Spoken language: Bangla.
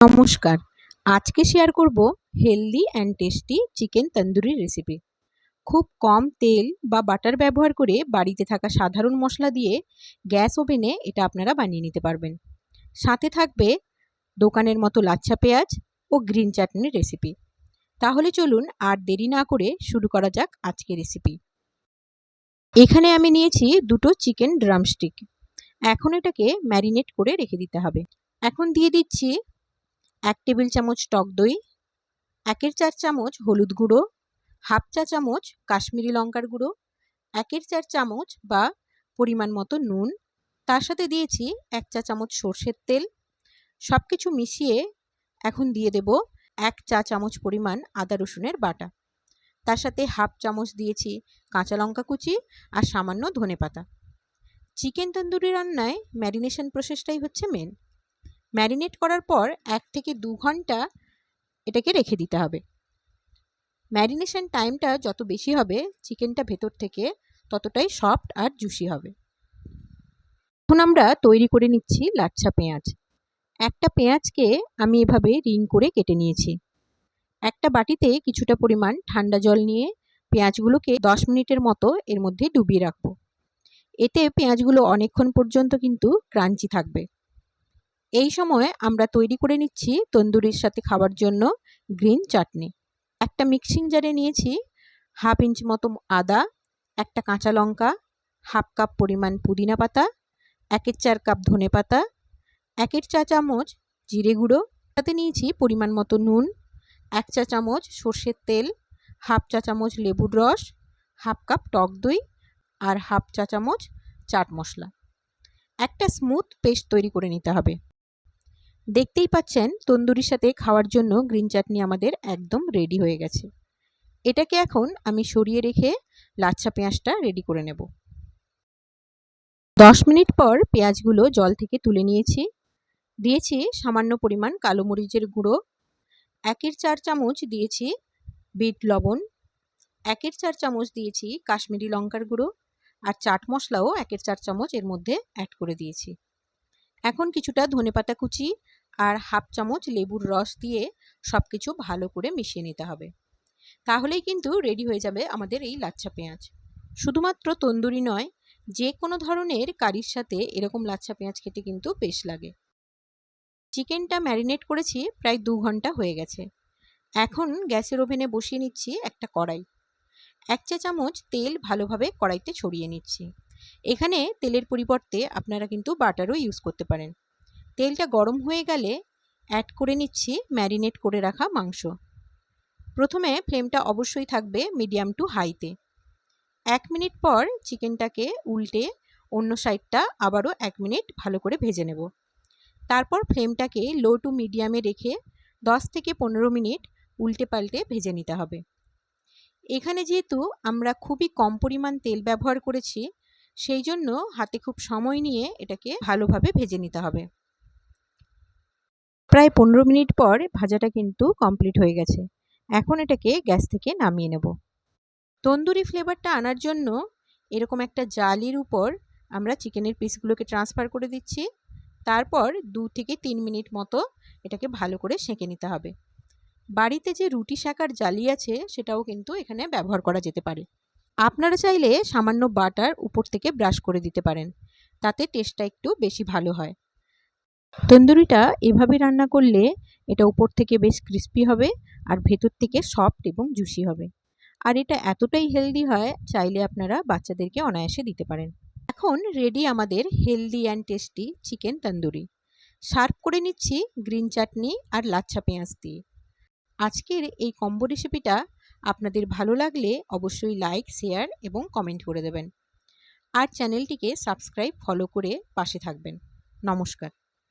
নমস্কার। আজকে শেয়ার করব healthy and tasty chicken tandoori recipe খুব কম তেল বা বাটার ব্যবহার করে বাড়িতে থাকা সাধারণ মশলা দিয়ে গ্যাস ওভেনে এটা আপনারা বানিয়ে নিতে পারবেন। সাথে থাকবে দোকানের মতো লাচ্ছা পেঁয়াজ ও গ্রিন চাটনির রেসিপি তাহলে চলুন আর দেরি না করে শুরু করা যাক আজকে রেসিপি এখানে আমি নিয়েছি দুটো চিকেন ড্রামস্টিক এখন এটাকে ম্যারিনেট করে রেখে দিতে হবে। এখন দিয়ে দিচ্ছি এক টেবিল চামচ টক দই, একের চার চামচ হলুদ গুঁড়ো, হাফ চা চামচ কাশ্মীরি লঙ্কার গুঁড়ো, একের চার চামচ বা পরিমাণ মতো নুন। তার সাথে দিয়েছি এক চা চামচ সর্ষের তেল। সব কিছু মিশিয়ে এখন দিয়ে দেব এক চা চামচ পরিমাণ আদা রসুনের বাটা। তার সাথে হাফ চামচ দিয়েছি কাঁচা লঙ্কা কুচি আর সামান্য ধনে পাতা চিকেন তন্দুরি রান্নায় ম্যারিনেশন প্রসেসটাই হচ্ছে মেন ম্যারিনেট করার পর এক থেকে দু ঘণ্টা এটাকে রেখে দিতে হবে। ম্যারিনেশন টাইমটা যত বেশি হবে, চিকেনটা ভেতর থেকে ততটাই সফট আর জুসি হবে। এখন আমরা তৈরি করে নিচ্ছি লাচ্ছা পেঁয়াজ। একটা পেঁয়াজকে আমি এভাবে রিং করে কেটে নিয়েছি। একটা বাটিতে কিছুটা পরিমাণ ঠান্ডা জল নিয়ে পেঁয়াজগুলোকে দশ মিনিটের মতো এর মধ্যে ডুবিয়ে রাখব। এতে পেঁয়াজগুলো অনেকক্ষণ পর্যন্ত কিন্তু ক্রাঞ্চি থাকবে। এই সময় আমরা তৈরি করে নিচ্ছি তন্দুরির সাথে খাওয়ার জন্য গ্রিন চাটনি। একটা মিক্সিং জারে নিয়েছি হাফ ইঞ্চ মতো আদা, একটা কাঁচা লঙ্কা, হাফ কাপ পরিমাণ পুদিনা পাতা, একের চার কাপ ধনে পাতা, একের চা চামচ জিরে গুঁড়ো তাতে নিয়েছি পরিমাণ মতো নুন, এক চা চামচ সর্ষের তেল, হাফ চা চামচ লেবুর রস, হাফ কাপ টক দই আর হাফ চা চামচ চাট মশলা। একটা স্মুথ পেস্ট তৈরি করে নিতে হবে। দেখতেই পাচ্ছেন তন্দুরির সাথে খাওয়ার জন্য গ্রিন চাটনি আমাদের একদম রেডি হয়ে গেছে। এটাকে এখন আমি সরিয়ে রেখে লাচ্ছা পেঁয়াজটা রেডি করে নেব। দশ মিনিট পর পেঁয়াজগুলো জল থেকে তুলে নিয়েছি। দিয়েছি সামান্য পরিমাণ কালো মরিচের গুঁড়ো। একের চার চামচ দিয়েছি বিট লবণ। একের চার চামচ দিয়েছি কাশ্মীরি লঙ্কার গুঁড়ো। আর চাট মশলাও একের চার চামচ এর মধ্যে অ্যাড করে দিয়েছি। এখন কিছুটা ধনেপাতা কুচি আর হাফ চামচ লেবুর রস দিয়ে সব কিছু ভালো করে মিশিয়ে নিতে হবে। তাহলেই কিন্তু রেডি হয়ে যাবে আমাদের এই লাচ্ছা পেঁয়াজ। শুধুমাত্র তন্দুরি নয় যে কোনো ধরনের কারির সাথে এরকম লাচ্ছা পেঁয়াজ খেতে কিন্তু বেশ লাগে। চিকেনটা ম্যারিনেট করেছি প্রায় দু ঘণ্টা হয়ে গেছে। এখন গ্যাসের ওভেনে বসিয়ে নিচ্ছি একটা কড়াই। এক চা চামচ তেল ভালোভাবে কড়াইতে ছড়িয়ে নিচ্ছি। এখানে তেলের পরিবর্তে আপনারা কিন্তু বাটারও ইউজ করতে পারেন। তেলটা গরম হয়ে গেলে অ্যাড করে নিচ্ছি ম্যারিনেট করে রাখা মাংস। প্রথমে ফ্লেমটা অবশ্যই থাকবে মিডিয়াম টু হাইতে এক মিনিট পর চিকেনটাকে উল্টে অন্য সাইডটা আবারও এক মিনিট ভালো করে ভেজে নেব। তারপর ফ্লেমটাকে লো টু মিডিয়ামে রেখে দশ থেকে পনেরো মিনিট উল্টে পাল্টে ভেজে নিতে হবে। এখানে যেহেতু আমরা খুবই কম পরিমাণ তেল ব্যবহার করেছি, সেই জন্য হাতে খুব সময় নিয়ে এটাকে ভালোভাবে ভেজে নিতে হবে। প্রায় পনেরো মিনিট পর ভাজাটা কিন্তু কমপ্লিট হয়ে গেছে। এখন এটাকে গ্যাস থেকে নামিয়ে নেব। তন্দুরি ফ্লেভারটা আনার জন্য এরকম একটা জালির উপর আমরা চিকেনের পিসগুলোকে ট্রান্সফার করে দিচ্ছি। তারপর দু থেকে তিন মিনিট মতো এটাকে ভালো করে সেঁকে নিতে হবে। বাড়িতে যে রুটি শাকার জালি আছে, সেটাও কিন্তু এখানে ব্যবহার করা যেতে পারে। আপনারা চাইলে সামান্য বাটার উপর থেকে ব্রাশ করে দিতে পারেন। তাতে টেস্টটা একটু বেশি ভালো হয়। তন্দুরিটা এভাবে রান্না করলে এটা উপর থেকে বেশ ক্রিস্পি হবে আর ভেতর থেকে সফট এবং জুসি হবে। আর এটা এতটাই হেলদি হয়, চাইলে আপনারা বাচ্চাদেরকে অনায়াসে দিতে পারেন। এখন রেডি আমাদের healthy and tasty chicken tandoori. Serve করে নিচ্ছি গ্রিন চাটনি আর লাচ্ছা পেঁয়াজ দিয়ে। আজকের এই কম্বো রেসিপিটা আপনাদের ভালো লাগলে অবশ্যই লাইক শেয়ার এবং কমেন্ট করে দেবেন। আর চ্যানেলটিকে সাবস্ক্রাইব ফলো করে পাশে থাকবেন। নমস্কার।